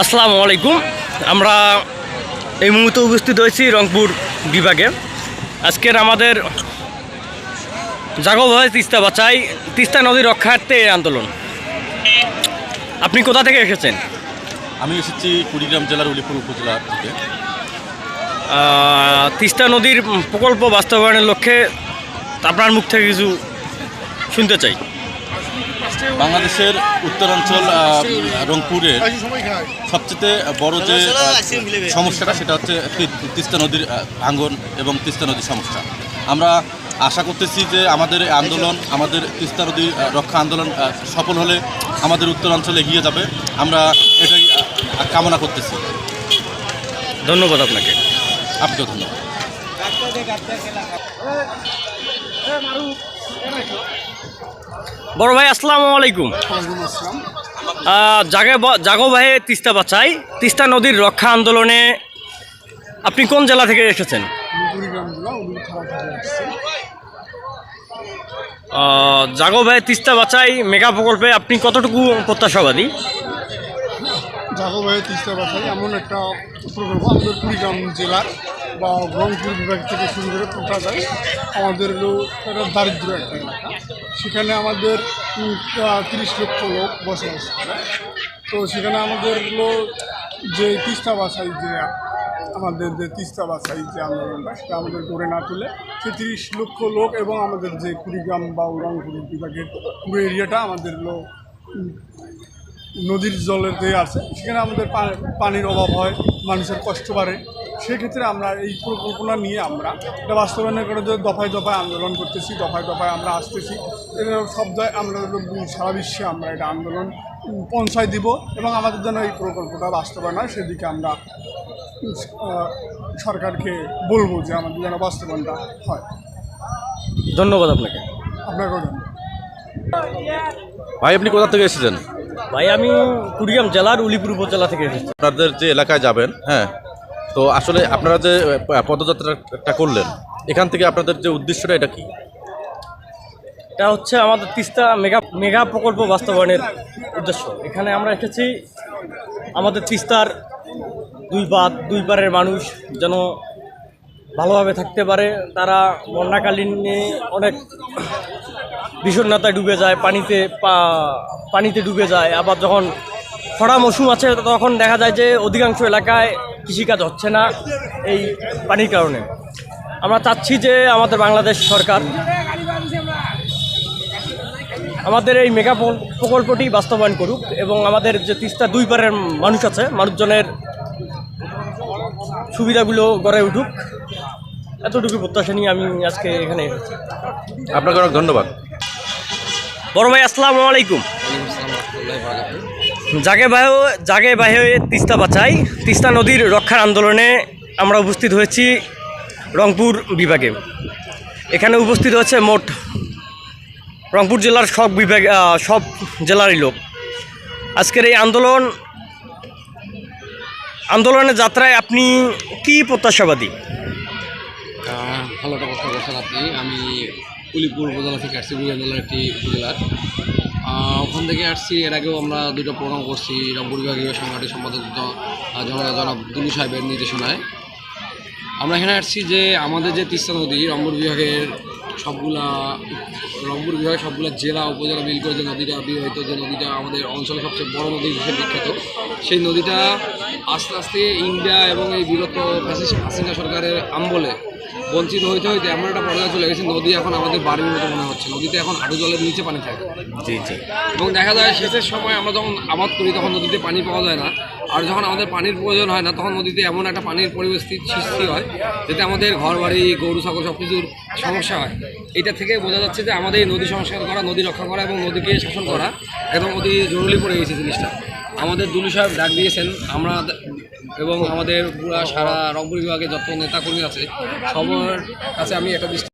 আসসালামু আলাইকুম। আমরা এই মুহূর্তে উপস্থিত হয়েছি রংপুর বিভাগে। আজকের আমাদের জাগো ভয় তিস্তা বাঁচাই তিস্তা নদী রক্ষার্থে এই আন্দোলন। আপনি কোথা থেকে এসেছেন? আমি এসেছি কুড়িগ্রাম জেলার উলিপুর উপজেলা থেকে। তিস্তা নদীর প্রকল্প বাস্তবায়নের লক্ষ্যে আপনার মুখ থেকে কিছু শুনতে চাই। বাংলাদেশের উত্তরাঞ্চল আহ, রংপুরের সবচেয়ে বড় যে সমস্যাটা সেটা হচ্ছে তিস্তা নদীর ভাঙন এবং তিস্তা নদীর সমস্যা। আমরা আশা করতেছি যে আমাদের আন্দোলন আমাদের তিস্তা নদী রক্ষা আন্দোলন সফল হলে আমাদের উত্তরাঞ্চলে এগিয়ে যাবে। আমরা এটাই কামনা করতেছি। ধন্যবাদ আপনাকে। আপনাকেও ধন্যবাদ। বড় ভাই, আসসালামু আলাইকুম। জাগে জাগো ভাই, তিস্তা বাঁচাই তিস্তা নদীর রক্ষা আন্দোলনে আপনি কোন জেলা থেকে এসেছেন? জাগো ভাই, তিস্তা বাঁচাই মেগা প্রকল্পে আপনি কতটুকু প্রত্যাশাবাদী? জাগোবাই তিস্তা বাসাই এমন একটা প্রকল্প আমাদের কুড়িগ্রাম জেলার। বা রংপুর বিভাগ থেকে শুরু করে যায়, আমাদের একটা দারিদ্র একটা এলাকা। সেখানে আমাদের তিরিশ লক্ষ লোক বসবাস করে। তো সেখানে আমাদের যে তিস্তা বাসাই যে আমাদের যে তিস্তা বাসাই যে আন্দোলনটা সেটা আমাদের গড়ে না তুলে সে তিরিশ লক্ষ লোক এবং আমাদের যে কুড়িগ্রাম বা রংপুর বিভাগের পুরো এরিয়াটা আমাদের হলো নদীর জলেতে আছে। সেখানে আমাদের পানির অভাব হয়, মানুষের কষ্ট বাড়ে। সেক্ষেত্রে আমরা এই পরিকল্পনা নিয়ে আমরা এটা বাস্তবায়ন করে যে দফায় দফায় আন্দোলন করতেছি দফায় দফায় আমরা আসতেছি। এটা সব জায়গায় আমরা সারা বিশ্বে আমরা এটা আন্দোলন পৌঁছায় দিব এবং আমাদের জন্য এই প্রকল্পটা বাস্তবায়ন হয়। সেদিকে আমরা সরকারকে বলব যে আমাদের যেন বাস্তবায়নটা হয়। ধন্যবাদ আপনাকে। আপনাকেও ধন্যবাদ। ভাই আপনি কোথা থেকে এসেছেন? ভাই আমি কুড়িগ্রাম জেলার উলিপুর উপজেলা থেকে এসেছি। আপনাদের যে এলাকায় যাবেন হ্যাঁ তো আসলে আপনারা যে পদযাত্রাটা করলেন, এখান থেকে আপনাদের যে উদ্দেশ্যটা এটা কি? এটা হচ্ছে আমাদের তিস্তা মেগা মেগা প্রকল্প বাস্তবায়নের উদ্দেশ্য। এখানে আমরা এসেছি, আমাদের তিস্তার দুই বাদ, দুই পারের মানুষ যেন ভালোভাবে থাকতে পারে। তারা বন্যাকালীনে অনেক বিষণ্ণতায় ডুবে যায়, পানিতে পানিতে ডুবে যায়। আবার যখন খরা মৌসুম আছে, তখন দেখা যায় যে অধিকাংশ এলাকায় কৃষিকাজ হচ্ছে না এই পানির কারণে। আমরা চাচ্ছি যে আমাদের বাংলাদেশ সরকার আমাদের এই মেগা প্রকল- প্রকল্পটি বাস্তবায়ন করুক এবং আমাদের যে তিস্তা দুই পারের মানুষ আছে মানুষজনের সুবিধাগুলো গড়ে উঠুক। এতটুকু প্রত্যাশা নিয়ে আমি আজকে এখানে আপনাকে অনেক ধন্যবাদ। বড় ভাই আসসালামু আলাইকুম। জাগে বাহ, জাগে বাহে তিস্তা বাঁচাই তিস্তা নদীর রক্ষার আন্দোলনে আমরা উপস্থিত হয়েছি রংপুর বিভাগে। এখানে উপস্থিত হয়েছে মোট রংপুর জেলার সব বিভাগ সব জেলারই লোক। আজকের এই আন্দোলন, আন্দোলনের যাত্রায় আপনি কি প্রত্যাশাবাদী? আমি উলিপুর উপজেলা থেকে আসছি কুড়িগ্রাম জেলার একটি উপজেলার ওখান থেকে আসছি, এর আগেও আমরা দুটো প্রোগ্রাম করছি রংপুর বিভাগীয় সংগঠনের সম্পাদক জনাব দুলু সাহেবের নির্দেশনায়। আমরা এখানে আসছি যে আমাদের যে তিস্তা নদী রংপুর বিভাগের সবগুলা রংপুর বিভাগের সবগুলা জেলা উপজেলা মিল করে যে নদীটা বিবাহিত যে নদীটা আমাদের অঞ্চলে সবচেয়ে বড় নদী হিসেবে বিখ্যাত সেই নদীটা আস্তে আস্তে ইন্ডিয়া এবং এই বিগত হাসিনা সরকারের আমবলে বঞ্চিত হইতে হইতে এমন একটা পর্যায়ে চলে গেছে নদী এখন আমাদের বাড়ির মতো মনে হচ্ছে নদীতে এখন হাঁটু জলের নিচে পানি থাকে। জি জি। এবং দেখা যায় সেচের সময় আমরা যখন আবাদ করি তখন নদীতে পানি পাওয়া যায় না। আর যখন আমাদের পানির প্রয়োজন হয় না, তখন নদীতে এমন একটা পানির পরিস্থিতি সৃষ্টি হয়, যাতে আমাদের ঘর বাড়ি গরু ছাগল সব কিছুর সমস্যা হয়। এটা থেকে বোঝা যাচ্ছে যে আমাদের নদী সংস্কার করা, নদী রক্ষা করা এবং নদীকে শাসন করা একদম অতি জরুরি পড়ে গেছে জিনিসটা। আমাদের দুলু সাহেব ডাক দিয়েছেন, আমরা এবং আমাদের পুরা সারা রংপুর বিভাগে যত নেতাকর্মী আছে, সবার কাছে আমি একটা